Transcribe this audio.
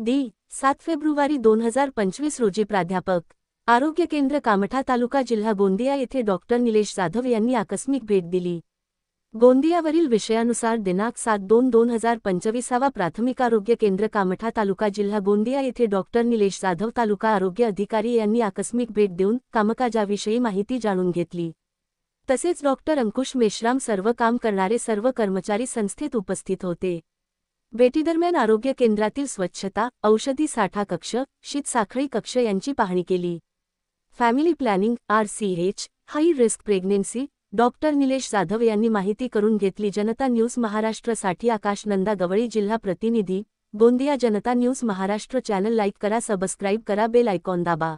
दी सात फेब्रुवारी दोन हजार पंचवीस रोजी प्राध्यापक आरोग्य केंद्र कामठा तालुका जिल्हा गोंदिया येथे डॉक्टर निलेश जाधव यांनी आकस्मिक भेट दिली. गोंदियावरील विषयानुसार दिनांक सात दोन दोन हजार पंचवीसावा प्राथमिक आरोग्य केंद्र कामठा तालुका जिल्हा गोंदिया येथे डॉक्टर निलेश जाधव तालुका आरोग्य अधिकारी यांनी आकस्मिक भेट देऊन कामकाजाविषयी माहिती जाणून घेतली. तसेच डॉक्टर अंकुश मेश्राम सर्व काम करणारे सर्व कर्मचारी संस्थेत उपस्थित होते. भेटीदरम्यान आरोग्य केंद्रातील स्वच्छता औषधी साठा कक्ष शीतसाखळी कक्ष यांची पाहणी केली. Family planning R C H high risk pregnancy doctor Nilesh Jadhav यांनी माहिती करून घेतली जनता न्यूज महाराष्ट्रसाठी आकाश नंदा गवळी जिल्हा प्रतिनिधी Gondia Janata news Maharashtra channel like करा सबस्क्राईब करा बेल आयकॉन दाबा.